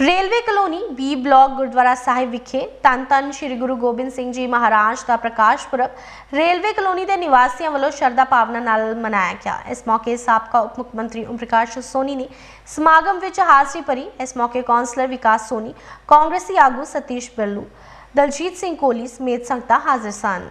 Railway colony B block Gurdwara Sahib ਵਿਖੇ ਤਨ ਤਨ ਸ੍ਰੀ ਗੁਰੂ ਗੋਬਿੰਦ ਸਿੰਘ ਜੀ ਮਹਾਰਾਜ ਦਾ ਪ੍ਰਕਾਸ਼ ਪੁਰਬ ਰੇਲਵੇ ਕਲੋਨੀ ਦੇ ਨਿਵਾਸੀਆਂ ਵੱਲੋਂ ਸ਼ਰਧਾ ਭਾਵਨਾ ਨਾਲ ਮਨਾਇਆ ਗਿਆ। ਇਸ ਮੌਕੇ ਸਾਬਕਾ ਉਪ ਮੁੱਖ ਮੰਤਰੀ ਓਮ ਪ੍ਰਕਾਸ਼ ਸੋਨੀ ਨੇ ਸਮਾਗਮ ਵਿੱਚ ਹਾਜ਼ਰੀ ਭਰੀ। ਇਸ ਮੌਕੇ ਕੌਂਸਲਰ ਵਿਕਾਸ ਸੋਨੀ, ਕਾਂਗਰਸੀ ਆਗੂ ਸਤੀਸ਼ ਬੱਲੂ, ਦਲਜੀਤ ਸਿੰਘ ਕੋਹਲੀ ਸਮੇਤ ਸੰਗਤਾਂ ਹਾਜ਼ਰ ਸਨ।